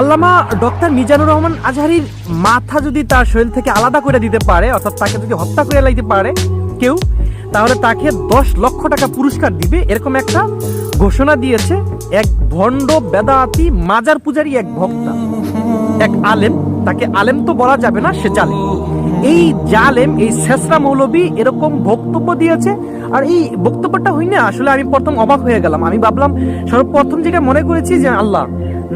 আল্লামা doctor Mizanur Rahman আজহারির মাথা যদি তার শরীর থেকে আলাদা করে দিতে পারে, অর্থাৎ তাকে যদি হত্যা করে লাইতে পারে কেউ, তাহলে তাকে দশ লক্ষ টাকা পুরস্কার দিবে এরকম একটা ঘোষণা দিয়েছে এক ভণ্ড বেদাতি মাজার পূজারী এক ভক্তা। এক আলেম, তাকে আলেম তো বলা যাবে না, সে জালেম। এই জালেম, এই শেষরা মৌলবী এরকম বক্তব্য দিয়েছে, আর এই বক্তব্যটা হই না আসলে আমি প্রথম অবাক হয়ে গেলাম। আমি ভাবলাম, সর্বপ্রথম যেটা মনে করেছি যে আল্লাহ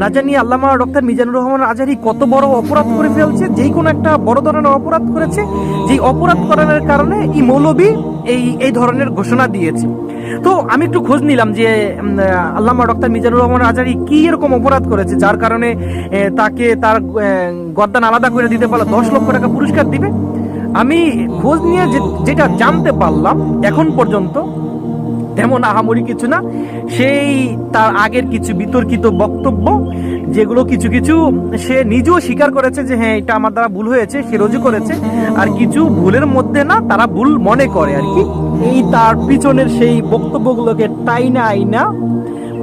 না জানি আল্লামা ডক্টর মিজানুর রহমান আজারি কত বড় অপরাধ করে ফেলছে, যেই কোনো একটা বড় ধরনের অপরাধ করেছে, যেই অপরাধ করানোর কারণে এই মৌলবী এই এই ধরনের ঘোষণা দিয়েছে। তো আমি একটু খোঁজ নিলাম যে আল্লামা ডক্টর মিজানুর রহমান আজারি কি এরকম অপরাধ করেছে, যার কারণে তাকে তার গদ্দান আলাদা করে দিতে পারল, দশ লক্ষ টাকা পুরস্কার দিবে। আমি খোঁজ নিয়ে যেটা জানতে পারলাম, এখন পর্যন্ত তেমন আহামরি কিছু না। সেই তার আগের কিছু বিতর্কিত বক্তব্য, যেগুলো কিছু কিছু সে নিজেও স্বীকার করেছে যে হ্যাঁ এটা আমার দ্বারা ভুল হয়েছে, সে রোজু করেছে। আর কিছু ভুলের মধ্যে না তারা ভুল মনে করে আর কি। এই তার পিছনের সেই বক্তব্যগুলোকে টাইনা আইনা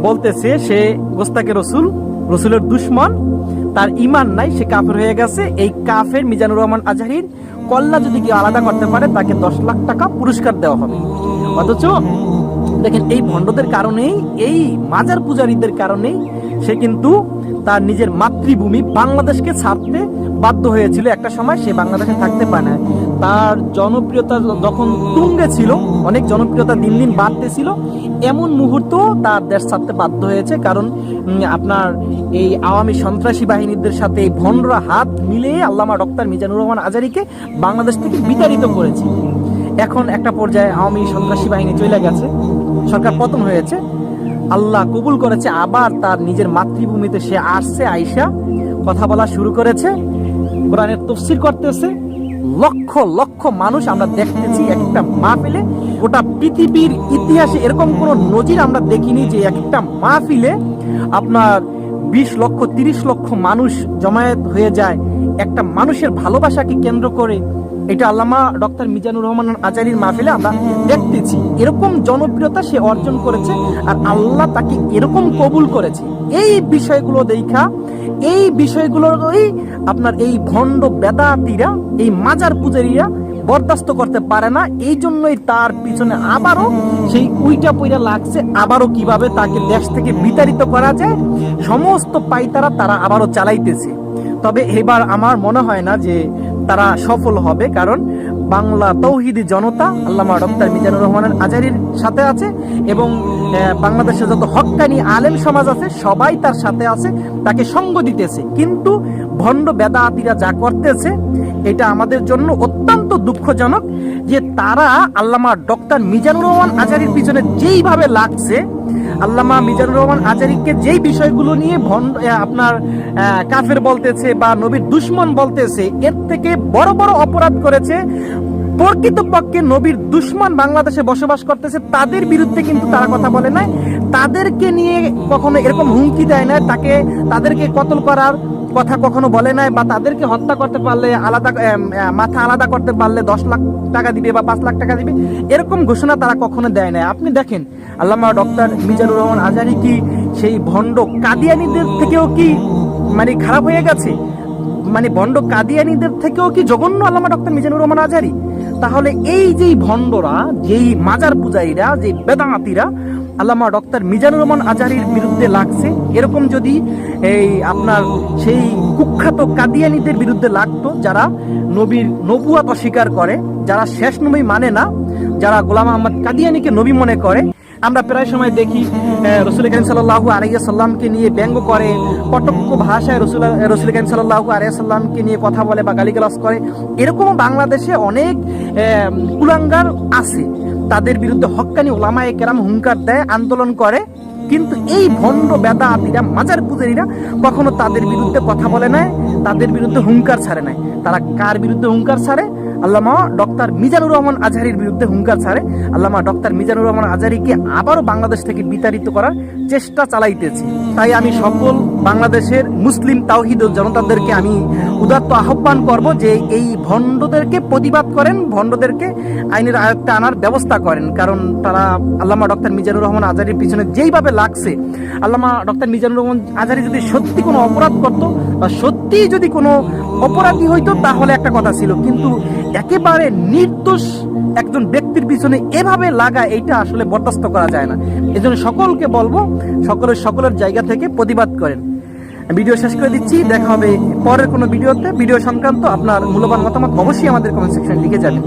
বলতেছে সে গোস্তাকে রসুল, রসুলের দুশ্মন। তার ইমান নাই, সে কাফের হয়ে গেছে। এই কাফের মিজানুর রহমান আজহারির কল্লা যদি কেউ আলাদা করতে পারে, তাকে দশ লাখ টাকা পুরস্কার দেওয়া হবে। অথচ দেখেন, এই ভণ্ডদের কারণেই, এই মাজার পূজারীদের কারণেই সে কিন্তু তার নিজের মাতৃভূমি বাংলাদেশকে ছাড়তে বাধ্য হয়েছিল। একটা সময় সে বাংলাদেশে থাকতে পারে না তার জনপ্রিয়তা যখন তুঙ্গে ছিল, অনেক জনপ্রিয়তা দিন দিন বাড়তেছিল এমন মুহূর্ত তার দেশ ছাড়তে বাধ্য হয়েছে। কারণ আপনার এই আওয়ামী সন্ত্রাসী বাহিনীদের সাথে ভণ্ডরা হাত মিলিয়ে আল্লামা ডক্টর মিজানুর রহমান আজারিকে বাংলাদেশ থেকে বিতাড়িত করেছে। এখন একটা পর্যায়ে আওয়ামী সন্ত্রাসী বাহিনী চলে গেছে। সরকার পতন হয়েছে। আল্লাহ কবুল করেছে, আবার তার নিজের মাতৃভূমিতে সে আসছে, আইসা কথা বলা শুরু করেছে, কোরআনের তফসির করতেছে। লক্ষ লক্ষ মানুষ আমরা দেখতেছি একটা মা মাহফিলে। গোটা পৃথিবীর ইতিহাসে এরকম কোন নজির আমরা দেখিনি যে একটা মা মাহফিলে আপনার বিশ লক্ষ, তিরিশ লক্ষ মানুষ জমায়েত হয়ে যায়। একটা মানুষের ভালোবাসাকে কেন্দ্র করে এটা আল্লামা ডক্টর মিজানুর রহমান আজারির মাহফিলে আমরা দেখতেছি। এরকম জনপ্রিয়তা সে অর্জন করেছে আর আল্লাহ তাকে এরকম কবুল করেছে। এই বিষয়গুলো দেখা, এই বিষয়গুলোই আপনার এই ভণ্ড বেদাতিরা, এই মাজার পূজারীরা বরদাস্ত করতে পারে না। এই জন্যই তার পিছনে আবারও সেই উইটা পইরা লাগছে। আবারও কীভাবে তাকে দেশ থেকে বিতাড়িত করা যায়, সমস্ত পাইতারা তারা আবারও চালাইতেছে। তবে এবার আমার মনে হয় না যে তারা সফল হবে কারণ বাংলা তৌহিদি জনতা আল্লামা ডক্টর মিজানুর রহমানের আজারির সাথে আছে এবং আহ, বাংলাদেশে যত হক্কানি আলেম সমাজ আছে সবাই তার সাথে আছে তাকে সঙ্গ দিতেছে। কিন্তু ভণ্ড বেদাতিরা যা করতেছে এটা আমাদের জন্য অত্যন্ত দুঃখজনক যে তারা আল্লামা ডক্টর মিজানুর রহমান আজারির পিছনে যেইভাবে লাগছে আল্লামা মিজানুর রহমান আজারিকে যেই বিষয়গুলো নিয়ে আপনার কাফের বলতেছে বা নবীর দুশ্মন বলতেছে, এর থেকে বড় বড় অপরাধ করেছে, প্রকৃতপক্ষে নবীর দুশ্মন বাংলাদেশে বসবাস করতেছে, তাদের বিরুদ্ধে কিন্তু তারা কথা বলে নাই। তাদেরকে নিয়ে কখনো এরকম হুমকি দেয় না তাকে, তাদেরকে কতল করার কথা কখনো বলে নাই বা তাদেরকে হত্যা করতে পারলে আলাদা মাথা আলাদা করতে পারলে দশ লাখ টাকা দিবে বা পাঁচ লাখ টাকা দিবে, এরকম ঘোষণা তারা কখনো দেয় নাই। আপনি দেখেন, আল্লামা ডক্টর মিজানুর রহমান আজারি কি সেই ভণ্ড কাদিয়ানিদের থেকেও কি মানে খারাপ হয়ে গেছে? মানে ভণ্ড কাদিয়ানিদের থেকেও কি জঘন্য আল্লামা ডক্টর মিজানুর রহমান আজারি? তাহলে এই যেই ভণ্ডরা, যেই মাজার পূজারীরা যে বেদামাতিরা আল্লামা ডক্টর মিজানুর রহমান আজারির বিরুদ্ধে লাগছে। এরকম যদি এই আপনার সেই কুখ্যাত কাদিয়ানিদের বিরুদ্ধে লাগতো, যারা নবীর নবুয়াত অস্বীকার করে, যারা শেষ নবী মানে না, যারা গোলাম আহমদ কাদিয়ানিকে নবী মনে করে, আমরা প্রায় সময় দেখি রসুল করিম সাল্লাহু আলাইয়া সাল্লামকে নিয়ে ব্যঙ্গ করে কটক্ষ ভাষায় রসুল রসুল করিম সাল্লাহু আলাইয়া সাল্লামকে নিয়ে কথা বলে বা গালিগালাজ করে। এরকম বাংলাদেশে অনেক কুলাঙ্গার আছে। তাদের বিরুদ্ধে হক্কানি ওলামায়ে কেরাম হুঙ্কার দেয়, আন্দোলন করে। কিন্তু এই ভণ্ড বেদাতিরা মাজার পূজারীরা কখনো তাদের বিরুদ্ধে কথা বলে নাই, তাদের বিরুদ্ধে হুঙ্কার ছাড়ে নাই। তারা কার বিরুদ্ধে হুঙ্কার ছাড়ে? আল্লামা ডক্টর মিজানুর রহমান আজহারির বিরুদ্ধে হুঙ্কার ছাড়ে। আল্লামা ডক্টর মিজানুর রহমান আজহারিকে আবারও বাংলাদেশ থেকে বিতাড়িত করার চেষ্টা চালাইতেছে। তাই আমি সকল বাংলাদেশের মুসলিম তাওহিদ জনতাদেরকে আমি উদাত্ত আহ্বান করব যে এই ভণ্ডদেরকে প্রতিবাদ করেন, ভণ্ডদেরকে আইনের আয়ত্তে আনার ব্যবস্থা করেন। কারণ তারা আল্লামা ডক্টর মিজানুর রহমান আজারির পিছনে যেইভাবে লাগছে, আল্লামা ডক্টর মিজানুর রহমান আজারি যদি সত্যি কোনো অপরাধ করত বা সত্যি যদি কোনো অপরাধী হইতো, তাহলে একটা কথা ছিল। কিন্তু একেবারে নির্দোষ একজন ব্যক্তির পিছনে এভাবে লাগা, এইটা আসলে বরদাস্ত করা যায় না। এজন্য সকলকে বলব, সকলের সকলের জায়গা থেকে প্রতিবাদ করেন। ভিডিও শেষ করে দিচ্ছি। দেখা হবে পরের কোনো ভিডিওতে। ভিডিও সংক্রান্ত আপনার মূল্যবান মতামত অবশ্যই আমাদের কমেন্ট সেকশনে লিখে যাবেন